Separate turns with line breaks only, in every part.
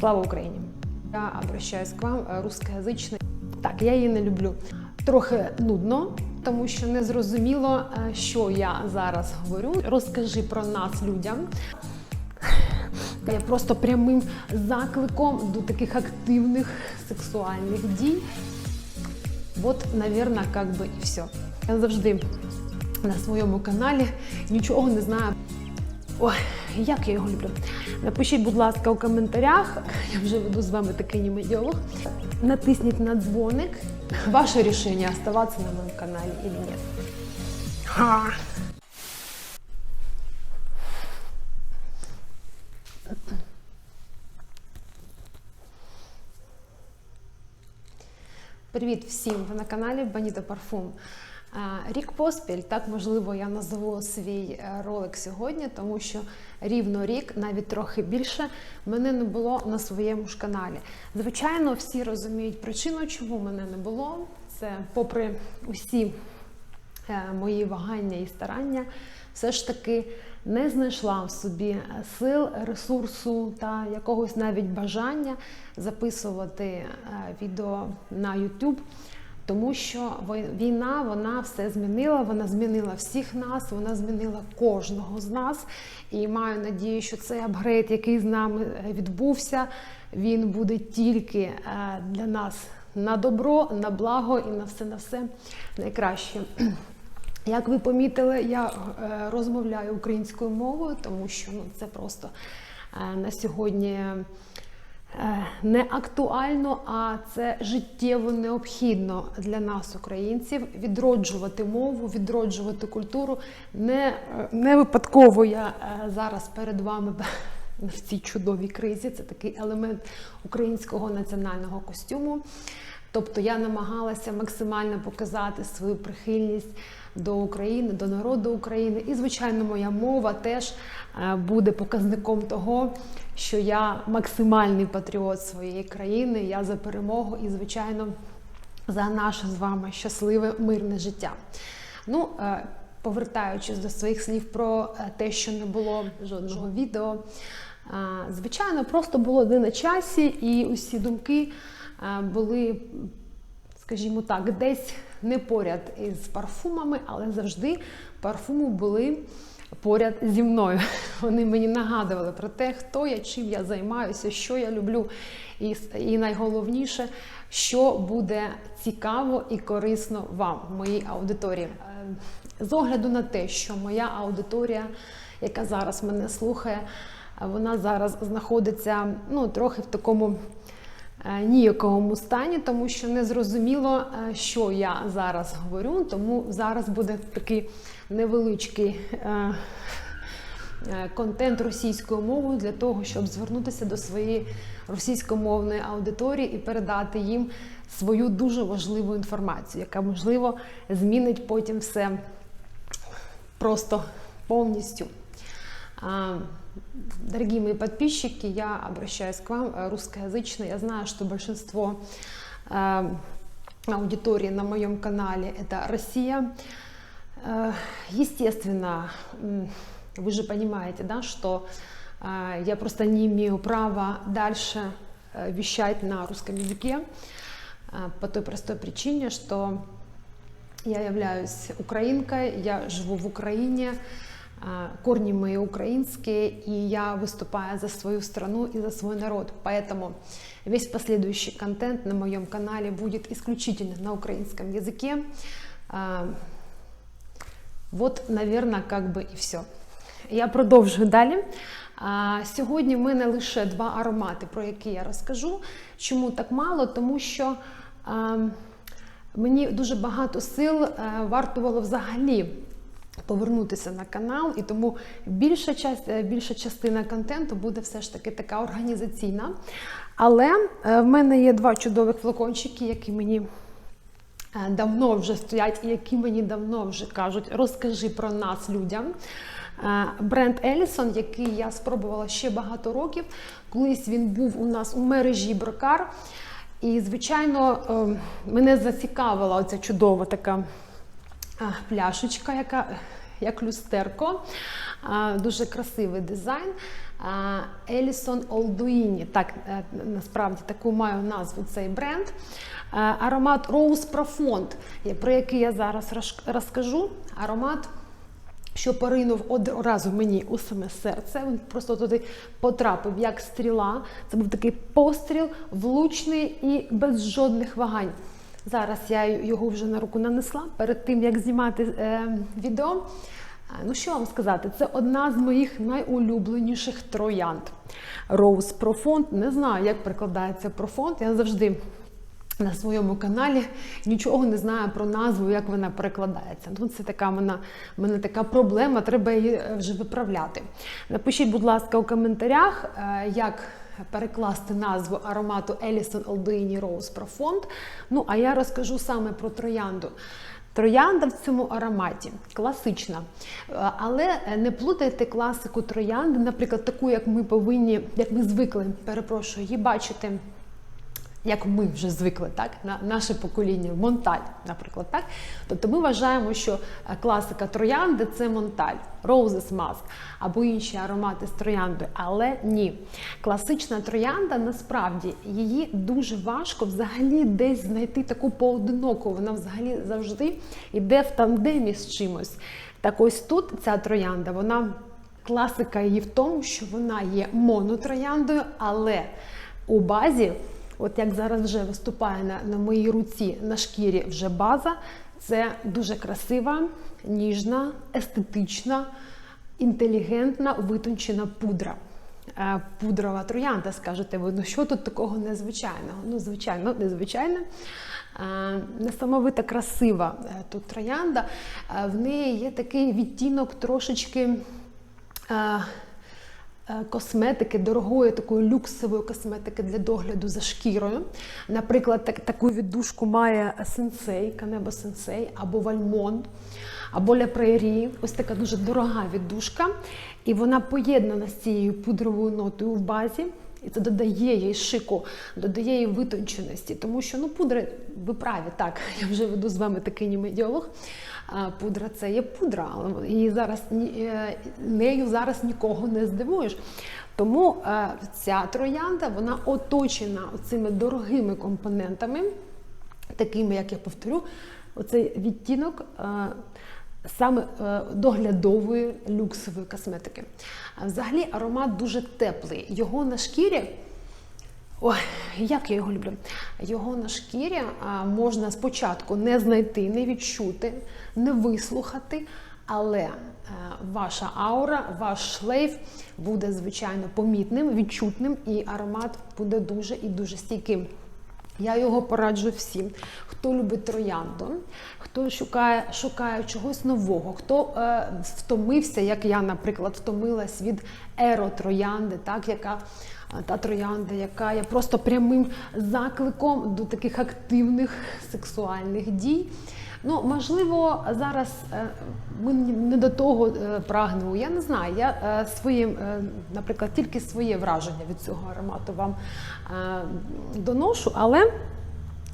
Слава Україні! Я обращаюсь к вам е, русскоязичний. Так, я її не люблю. Трохи нудно, тому що не зрозуміло, е, що я зараз говорю. Розкажи про нас людям. Я просто прямим закликом до таких активних сексуальних дій. От, наверное, как би і все. Я завжди на своєму каналі нічого не знаю. Ой, як я його люблю. Напишіть, будь ласка, у коментарях. Я вже веду з вами такий німий діалог. Натисніть на дзвоник. Ваше рішення оставатися на моєму каналі чи ні. Ха. Привіт всім! Ви на каналі Баніта Парфум. Рік поспіль, так можливо, я назву свій е, ролик сьогодні, тому що рівно рік, навіть трохи більше, мене не було на своєму ж каналі. Звичайно, всі розуміють причину, чому мене не було. Це попри усі е, мої вагання і старання, все ж таки не знайшла в собі е, сил, ресурсу та якогось навіть бажання записувати відео на YouTube. Тому що війна вона все змінила, вона змінила всіх нас, вона змінила кожного з нас. І маю надію, що цей апгрейд, який з нами е, відбувся, він буде тільки е, для нас на добро, на благо і на все на все найкраще. Як ви помітили, я е, розмовляю українською мовою, тому що ну, це просто на сьогодні не актуально, а це життєво необхідно для нас, українців, відроджувати мову, відроджувати культуру. Не, е, не випадково я е, зараз перед вами в цій чудовій кризі. Це такий елемент українського національного костюму. Тобто я намагалася максимально показати свою прихильність до України, до народу України. І, звичайно, моя мова теж е, буде показником того, що я максимальний патріот своєї країни, я за перемогу і, звичайно, за наше з вами щасливе мирне життя. Ну, е, повертаючись до своїх слів про е, те, що не було жодного відео. Звичайно, просто було не на часі, і усі думки були, скажімо так, десь не поряд із парфумами, але завжди парфуми були поряд зі мною. Вони мені нагадували про те, хто я, чим я займаюся, що я люблю. І, і найголовніше, що буде цікаво і корисно вам, моїй аудиторії. Е, З огляду на те, що моя аудиторія, яка зараз мене слухає, вона зараз знаходиться ну, трохи в такому е, ніяковому стані, тому що не зрозуміло, е, що я зараз говорю. Тому зараз буде такий невеличкий е, контент російською мовою для того, щоб звернутися до своєї російськомовної аудиторії і передати їм свою дуже важливу інформацію, яка можливо змінить потім все просто полностью. А, Дорогие мои подписчики, я обращаюсь к вам э, русскоязычно. Я знаю, что большинство э, аудитории на моем канале это Россия. Э, Естественно, вы же понимаете, да, что я просто не имею права дальше вещать на русском языке по той простой причине, что я являюсь украинкой, я живу в Украине, корни мои украинские, и я выступаю за свою страну и за свой народ. Поэтому весь последующий контент на моем канале будет исключительно на украинском языке. А, Вот, наверное, как би і все. Я продовжую далі. А, Сьогодні в мене лише два аромати, про які я розкажу. Чому так мало? Тому що а, мені дуже багато сил е, вартувало взагалі повернутися на канал, і тому більша, часть, е, більша частина контенту буде все ж таки така організаційна. Але е, в мене є два чудових флакончики, які мені е, давно вже стоять, і які мені давно вже кажуть, розкажи про нас людям. Бренд Елісон, який я спробувала ще багато років. Колись він був у нас у мережі Брокар. І, звичайно, мене зацікавила оця чудова така пляшечка, яка як люстерко, дуже красивий дизайн. Елісон Олдуїні. Так, е, насправді таку маю назву цей бренд. Аромат Rose Profonde, про який я зараз розкажу. Аромат що поринув одразу мені у саме серце. Він просто туди потрапив як стріла. Це був такий постріл, влучний і без жодних вагань. Зараз я його вже на руку нанесла перед тим, як знімати е, відео. Ну, що вам сказати, це одна з моїх найулюбленіших троянд. Rose Profonde. Не знаю, як перекладається профонд. Я завжди на своєму каналі нічого не знаю про назву, як вона перекладається. Ну, це така вона, мене така проблема, треба її е, вже виправляти. Напишіть, будь ласка, у коментарях, е, як перекласти назву аромату Елісон Олдині Роуз Профонд. Ну, а я розкажу саме про троянду. Троянда в цьому ароматі класична. Е, Але не плутайте класику троянди, наприклад, таку, як ми повинні, як ми звикли, перепрошую, її бачити як ми вже звикли, так на наше покоління, Монталь, наприклад, так. Тобто ми вважаємо, що е, класика троянди це Монталь, Roses Mask або інші аромати з трояндою. Але ні, класична троянда насправді її дуже важко взагалі десь знайти таку поодиноку. Вона взагалі завжди йде в тандемі з чимось. Так ось тут ця троянда, вона класика її в тому, що вона є монотрояндою, але у базі. От як зараз вже виступає на, на моїй руці на шкірі вже база, це дуже красива, ніжна, естетична, інтелігентна, витончена пудра. Е, Пудрова троянда, скажете ви, ну що тут такого незвичайного? Ну, звичайно, незвичайно. Е, Несамовито красива е, тут троянда. В неї є такий відтінок трошечки. Е, Косметики, дорогої такої люксової косметики для догляду за шкірою. Наприклад, так, таку віддушку має сенсей, канебо сенсей, або вальмон, або ля Прері. Ось така дуже дорога віддушка. І вона поєднана з цією пудровою нотою в базі. І це додає їй шику, додає їй витонченості, тому що ну пудри, ви праві, так, я вже веду з вами такий німий діалог. Пудра це є пудра, але зараз е, нею зараз нікого не здивуєш. Тому е, ця троянда вона оточена цими дорогими компонентами, такими, як я повторю, оцей відтінок. Саме е, доглядової люксової косметики. Взагалі аромат дуже теплий. Його на шкірі Ой, як я його люблю. Його на шкірі можна спочатку не знайти, не відчути, не вислухати, але е, ваша аура, ваш шлейф буде звичайно помітним, відчутним, і аромат буде дуже і дуже стійким. Я його пораджу всім, хто любить троянду, хто шукає, шукає чогось нового, хто е, втомився, як я, наприклад, втомилась від еротроянди, так, яка е, та троянда, яка є просто прямим закликом до таких активних сексуальних дій. Ну, можливо, зараз е, ми не до того е, прагнемо. Я не знаю. Я е, своїм, е, наприклад, тільки своє враження від цього аромату вам доношу, але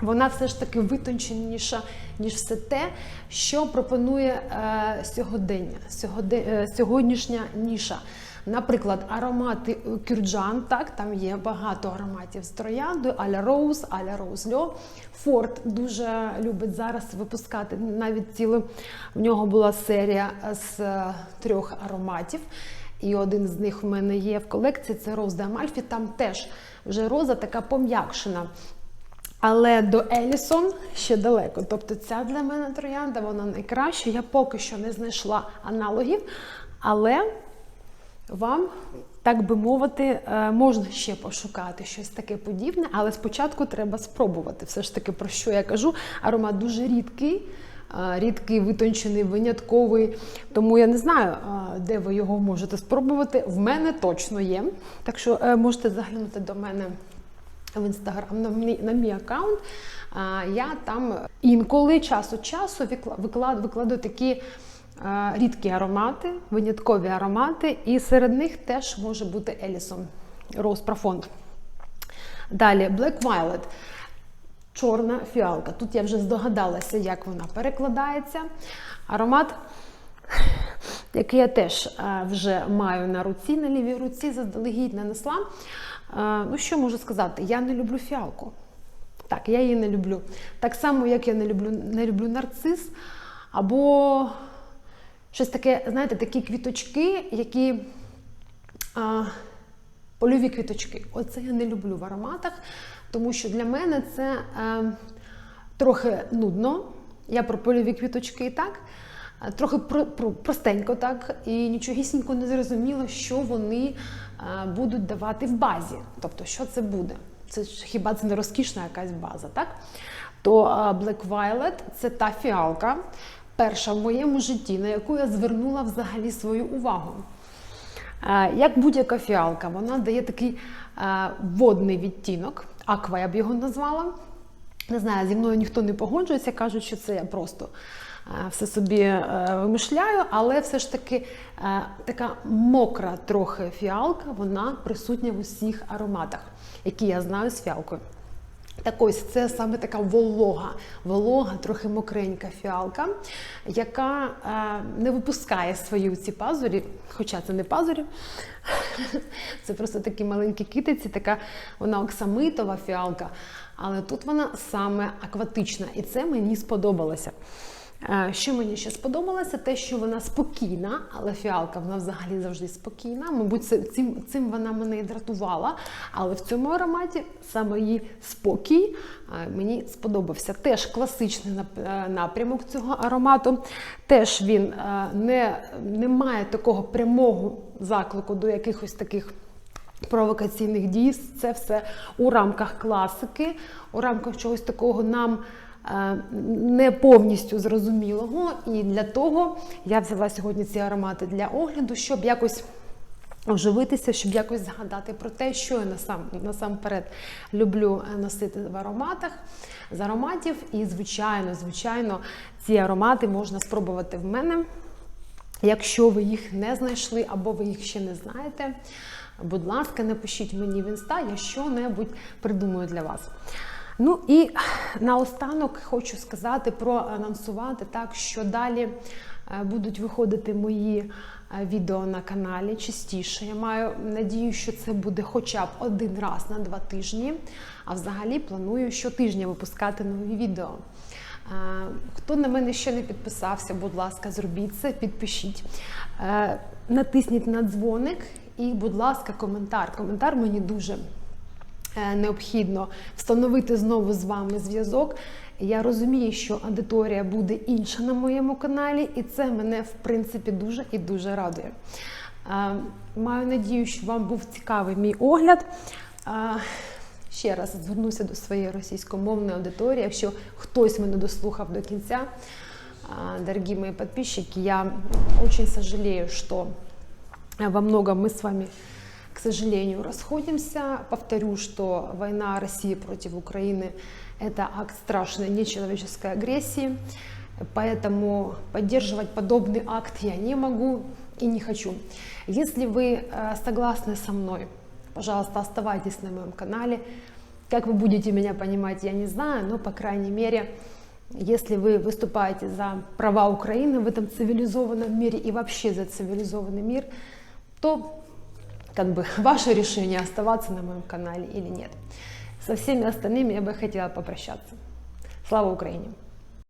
вона все ж таки витонченіша, ніж все те, що пропонує е, сьогодення, сьогоде- е, сьогоднішня ніша. Наприклад, аромати кюрджан, так, там є багато ароматів з трояндою, аля роуз, аля роуз льо. Форд дуже любить зараз випускати навіть цілу. В нього була серія з е, трьох ароматів. І один з них в мене є в колекції це Роз де Амальфі. Там теж вже роза така пом'якшена. Але до Елісон ще далеко. Тобто ця для мене троянда, вона найкраща. Я поки що не знайшла аналогів, але вам, так би мовити, е, можна ще пошукати щось таке подібне, але спочатку треба спробувати. Все ж таки, про що я кажу, аромат дуже рідкий. е, Рідкий, витончений, винятковий. Тому я не знаю, е, де ви його можете спробувати. В мене точно є. Так що можете заглянути до мене в інстаграм на мій, на мій аккаунт. Я там інколи час від часу викла- викла- викладу такі а, рідкі аромати, виняткові аромати, і серед них теж може бути Елісон Rose Profonde. Далі Black Violet. Чорна фіалка. Тут я вже здогадалася, як вона перекладається. Аромат який я теж е, вже маю на руці, на лівій руці, заздалегідь нанесла. Е, Ну, що можу сказати? Я не люблю фіалку. Так, я її не люблю. Так само, як я не люблю, не люблю нарцис, або щось таке, знаєте, такі квіточки, які а, польові квіточки. Оце я не люблю в ароматах, тому що для мене це е, трохи нудно. Я про польові квіточки і так. Трохи про, про, простенько так, і нічогісінько не зрозуміло, що вони е, будуть давати в базі. Тобто, що це буде? Це хіба це не розкішна якась база, так? То е, Black Violet це та фіалка, перша в моєму житті, на яку я звернула взагалі свою увагу. Е, Як будь-яка фіалка, вона дає такий водний відтінок, аква я б його назвала. Не знаю, зі мною ніхто не погоджується, кажуть, що це я просто все собі е, вимишляю, але все ж таки е, така мокра трохи фіалка, вона присутня в усіх ароматах, які я знаю з фіалкою. Так ось це саме така волога, волога, трохи мокренька фіалка, яка е, не випускає свої ці пазурі, хоча це не пазурі, це просто такі маленькі китиці, така вона оксамитова фіалка, але тут вона саме акватична, і це мені сподобалося. Е, Що мені ще сподобалося, те, що вона спокійна, але фіалка вона взагалі завжди спокійна. Мабуть, цим, цим вона мене і дратувала. Але в цьому ароматі саме її спокій е, мені сподобався. Теж класичний е, напрямок цього аромату. Теж він не, не має такого прямого заклику до якихось таких провокаційних дій. Це все у рамках класики, у рамках чогось такого нам не повністю зрозумілого. І для того я взяла сьогодні ці аромати для огляду, щоб якось. Оживитися, щоб якось згадати про те, що я насам, насамперед люблю е, носити в ароматах з ароматів. І, звичайно, звичайно, ці аромати можна спробувати в мене. Якщо ви їх не знайшли або ви їх ще не знаєте, будь ласка, напишіть мені в інста, я що-небудь придумаю для вас. Ну і наостанок хочу сказати, проанонсувати так, що далі е, будуть виходити мої е, відео на каналі частіше. Я маю надію, що це буде хоча б один раз на два тижні. А взагалі планую щотижня випускати нові відео. Е, Хто на мене ще не підписався, будь ласка, зробіть це, підпишіть. Натисніть на дзвоник і, будь ласка, коментар. Коментар мені дуже необхідно встановити знову з вами зв'язок. Я розумію, що аудиторія буде інша на моєму каналі, і це мене в принципі дуже і дуже радує. Е, Маю надію, що вам був цікавий мій огляд. Е, Ще раз звернуся до своєї російськомовної аудиторії. Якщо хтось мене дослухав до кінця, а, дорогие мои подписчики, я очень сожалею, что во многом мы с вами, к сожалению, расходимся. Повторю, что война России против Украины – это акт страшной нечеловеческой агрессии, поэтому поддерживать подобный акт я не могу и не хочу. Если вы э, согласны со мной, пожалуйста, оставайтесь на моем канале. Как вы будете меня понимать, я не знаю, но, по крайней мере, если вы выступаете за права Украины в этом цивилизованном мире и вообще за цивилизованный мир, то как бы ваше решение оставаться на моем канале или нет. Со всеми остальными я бы хотела попрощаться. Слава Украине!